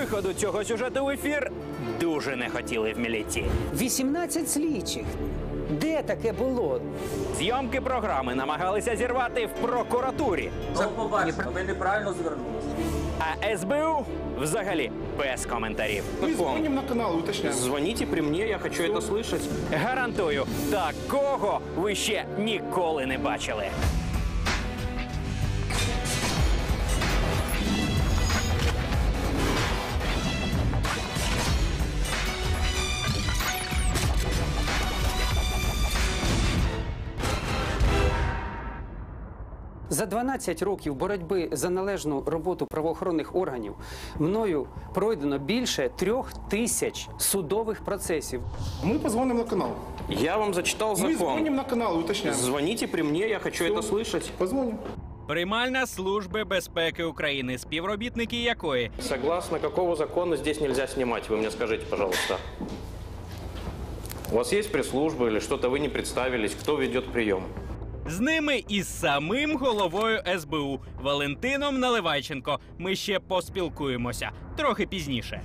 виходу цього сюжету в ефір дуже не хотіли в міліції. 18 слідчих. Де таке було? Зйомки програми намагалися зірвати в прокуратурі, Ну, побачимо, ви неправильно звернулися. а СБУ взагалі без коментарів. Мы звоним на канал и уточняем. Звоните при мне, я хочу это слышать. Гарантую, такого ви ще ніколи не бачили. За 12 років боротьби за належну роботу правоохоронних органів мною пройдено більше трьох тисяч судових процесів. Мы позвоним на канал. Я вам зачитал Мы звоним закон. на канал и уточняем. Звоните при мне, я хочу это слышать. Позвоним. Приймальна служби безпеки України, співробітники якої Согласно какого закона здесь нельзя снимать, вы мне скажите, пожалуйста. У вас есть пресс-служба или что-то вы не представились? Кто ведет прием? З ними і з самим головою СБУ Валентином Наливайченко. Ми ще поспілкуємося трохи пізніше.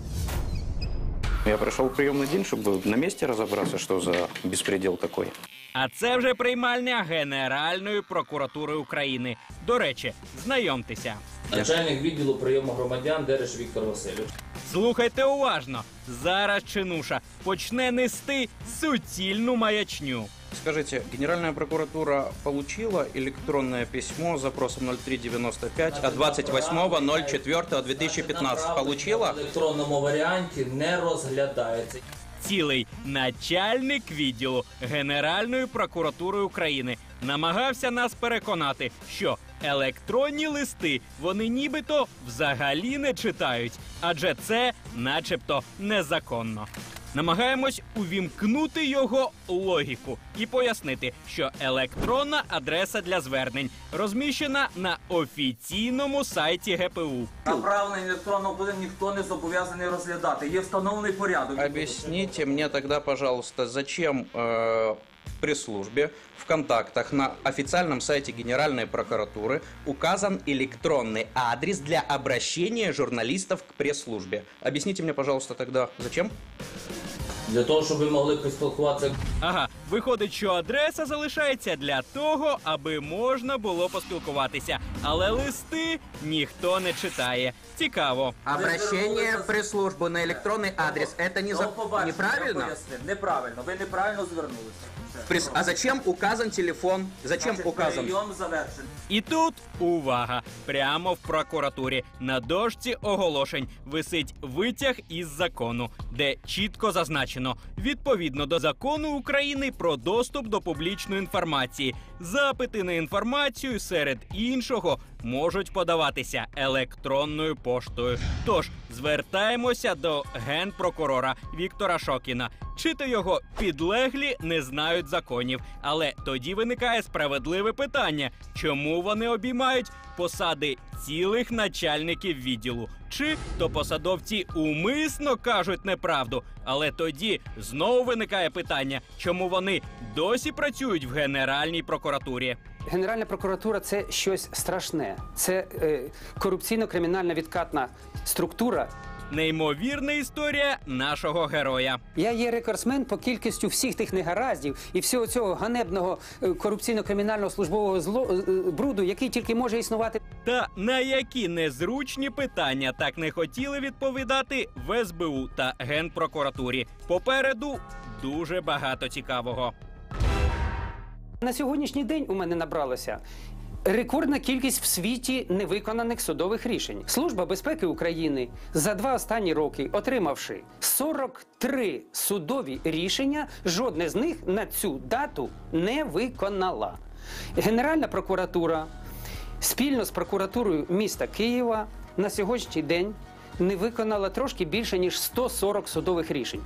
Я пришел в приемный день, чтобы на месте разобраться, что за беспредел такой. А це вже приймальня Генеральної прокуратури України. До речі, знайомтеся. Начальник відділу прийому громадян Дереш Віктор Васильович. Слухайте уважно. Зараз чинуша почне нести суцільну маячню. Скажите, Генеральная прокуратура получила электронное письмо с запросом 0395 от 28.04.2015? Получила? В електронному варіанті не розглядається. Цілий начальник відділу Генеральної прокуратури України намагався нас переконати, що електронні листи вони нібито взагалі не читають, адже це, начебто, незаконно. Намагаємось увімкнути його логіку і пояснити, що електронна адреса для звернень розміщена на офіційному сайті ГПУ. Направлення електронного подання ніхто не зобов'язаний розглядати. Є встановлений порядок. Объясните мне тогда, пожалуйста, зачем э, в пресс-службе, в контактах на официальном сайте Генеральной прокуратуры указан электронный адрес для обращения журналистов к пресс-службе? Объясните мне, пожалуйста, тогда, зачем? Для того, щоб ви могли поспілкуватися Ага, виходить, що адреса залишається для того, аби можна було поспілкуватися. Але листи ніхто не читає. Цікаво. Обращение в пресс-службу на электронный адрес – это не Ну, за... побачимо, неправильно? я пояснив. Неправильно. Ви неправильно звернулися. Все. Пресс- А зачем указан телефон? Зачем Значить, указан? Прийом завершений. І тут увага! Прямо в прокуратурі на дошці оголошень висить витяг із закону, де чітко зазначено відповідно до закону України про доступ до публічної інформації. Запити на інформацію серед іншого можуть подаватися електронною поштою. Тож звертаємося до генпрокурора Віктора Шокіна. Чи то його підлеглі не знають законів, але тоді виникає справедливе питання, чому вони обіймають посади цілих начальників відділу, чи то посадовці умисно кажуть неправду. Але тоді знову виникає питання, чому вони досі працюють в Генеральній прокуратурі. Генеральна прокуратура це щось страшне. Це е, корупційно-кримінальна відкатна структура. Неймовірна історія нашого героя. Я є рекордсмен по кількістю всіх тих негараздів і всього цього ганебного е, корупційно-кримінального службового зло е, бруду, який тільки може існувати. Та на які незручні питання так не хотіли відповідати в СБУ та Генпрокуратурі. Попереду дуже багато цікавого. На сьогоднішній день у мене набралося. Рекордна кількість в світі невиконаних судових рішень. Служба безпеки України за два останні роки, отримавши 43 судові рішення, жодне з них на цю дату не виконала. Генеральна прокуратура спільно з прокуратурою міста Києва на сьогоднішній день не виконала трошки більше ніж 140 судових рішень.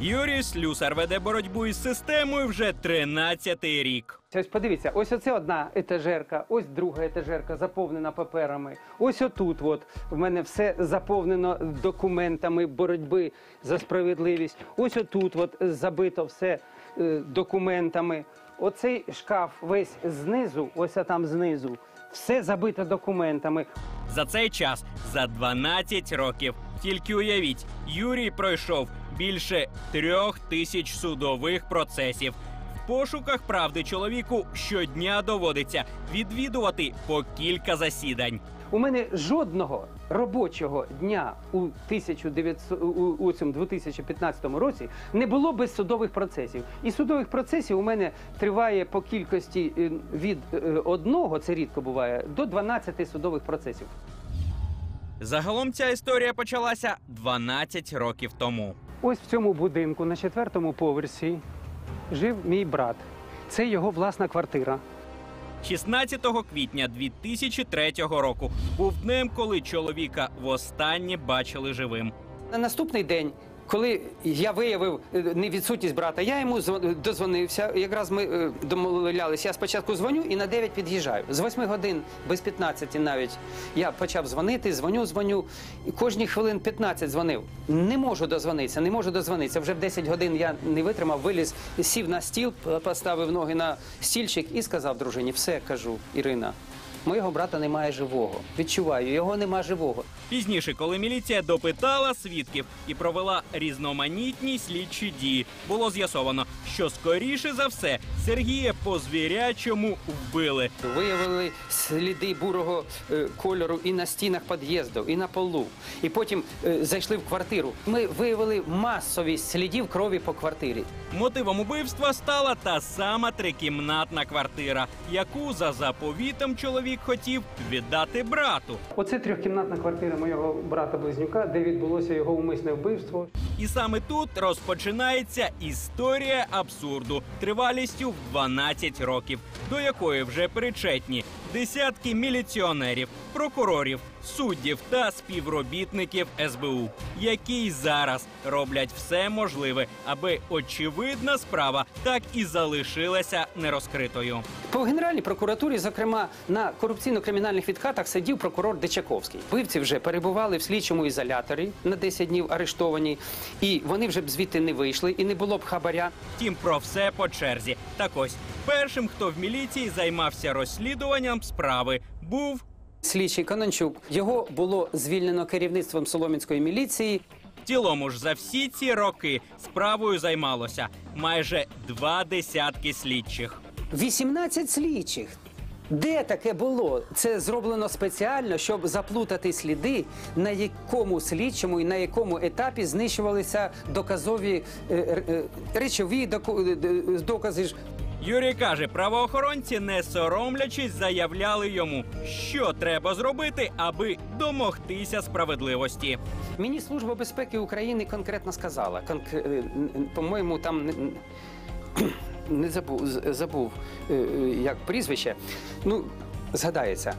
Юрій Слюсар веде боротьбу із системою вже 13-й рік. Ось подивіться, ось оце одна етажерка, ось друга етажерка заповнена паперами. Ось отут, от в мене все заповнено документами боротьби за справедливість. Ось отут, от забито все е, документами. Оцей шкаф весь знизу, ось там знизу, все забито документами. За цей час, за 12 років, Тільки уявіть, Юрій пройшов більше трьох тисяч судових процесів. В пошуках правди чоловіку щодня доводиться відвідувати по кілька засідань. У мене жодного робочого дня у 1900, у, цьому 2015 році не було без судових процесів. І судових процесів у мене триває по кількості е, від е, одного, це рідко буває, до 12 судових процесів. Загалом ця історія почалася 12 років тому. Ось в цьому будинку на четвертому поверсі жив мій брат. Це його власна квартира. 16 квітня 2003 року був днем, коли чоловіка востаннє бачили живим. На наступний день, коли я виявив е, невідсутність брата, я йому зв- дозвонився. Якраз ми е, домовлялися. Я спочатку дзвоню і на 9 під'їжджаю. З 8 годин без 15 навіть я почав дзвонити, дзвоню, дзвоню. І кожні хвилин 15 дзвонив. Не можу дозвонитися, не можу дозвонитися. Вже в 10 годин я не витримав, виліз, сів на стіл, поставив ноги на стільчик і сказав дружині: все кажу, Ірина. Моєго брата немає живого. Відчуваю, його нема живого. Пізніше, коли міліція допитала свідків і провела різноманітні слідчі дії, було з'ясовано, що скоріше за все Сергія по звірячому вбили. Виявили сліди бурого е, кольору і на стінах під'їзду, і на полу. І потім е, зайшли в квартиру. Ми виявили масовість слідів крові по квартирі. Мотивом убивства стала та сама трикімнатна квартира, яку за заповітом чоловік хотів віддати брату. Оце трьохкімнатна квартира моєго брата близнюка, де відбулося його умисне вбивство. І саме тут розпочинається історія абсурду тривалістю в 12 років, до якої вже причетні десятки міліціонерів, прокурорів, суддів та співробітників СБУ, які й зараз роблять все можливе, аби очевидна справа так і залишилася нерозкритою. По Генеральній прокуратурі, зокрема, на корупційно-кримінальних відкатах сидів прокурор Дичаковський. Вбивці вже перебували в слідчому ізоляторі на 10 днів арештовані, і вони вже б звідти не вийшли, і не було б хабаря. Втім, про все по черзі. Так ось першим, хто в міліції займався розслідуванням справи, був Слідчий Конончук його було звільнено керівництвом Соломінської міліції. В цілому ж за всі ці роки справою займалося майже два десятки слідчих. 18 слідчих. Де таке було? Це зроблено спеціально, щоб заплутати сліди, на якому слідчому і на якому етапі знищувалися доказові е, е, речові е, докази. Юрій каже, правоохоронці, не соромлячись, заявляли йому, що треба зробити, аби домогтися справедливості. Мені Служба безпеки України конкретно сказала. Конк... По-моєму, там не, забув, забув е, е, як прізвище. Ну, згадається.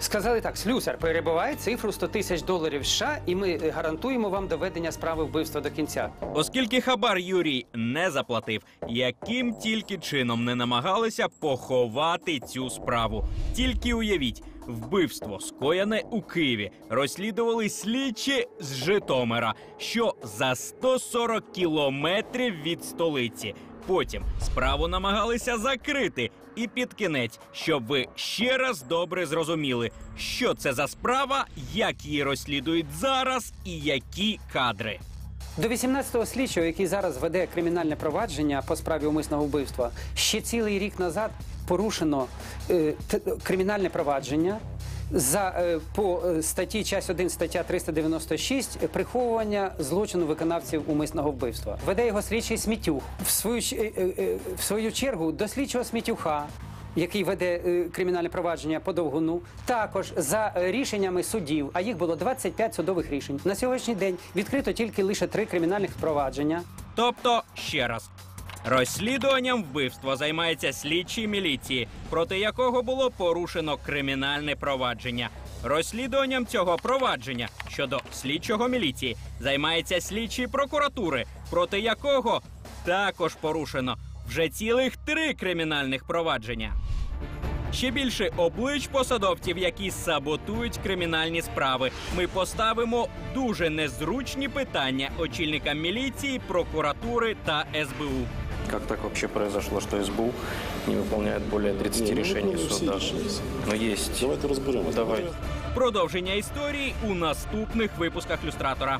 Сказали так: слюсар перебиває цифру 100 тисяч доларів США, і ми е, гарантуємо вам доведення справи вбивства до кінця. Оскільки хабар Юрій не заплатив, яким тільки чином не намагалися поховати цю справу. Тільки уявіть, вбивство скоєне у Києві розслідували слідчі з Житомира, що за 140 кілометрів від столиці. Потім справу намагалися закрити. І під кінець, щоб ви ще раз добре зрозуміли, що це за справа, як її розслідують зараз і які кадри. До 18-го слідчого, який зараз веде кримінальне провадження по справі умисного вбивства, ще цілий рік назад порушено е, кримінальне провадження. За е, по е, статті час 1 стаття 396 е, приховування злочину виконавців умисного вбивства. Веде його слідчий Смітюх. В свою в свою чергу до слідчого Смітюха який веде кримінальне провадження по довгуну, також за рішеннями судів, а їх було 25 судових рішень. На сьогоднішній день відкрито тільки лише три кримінальних провадження. Тобто, ще раз. Розслідуванням вбивства займається слідчий міліції, проти якого було порушено кримінальне провадження. Розслідуванням цього провадження щодо слідчого міліції займається слідчий прокуратури, проти якого також порушено вже цілих три кримінальних провадження. Ще більше облич посадовців, які саботують кримінальні справи. Ми поставимо дуже незручні питання очільникам міліції, прокуратури та СБУ. Как так вообще произошло, что СБУ не выполняет более 30 Не, ну, решений выполнили все суда? решения. Но есть. Давайте розберемося. Давай. Давайте. Продовження історії у наступних випусках люстратора.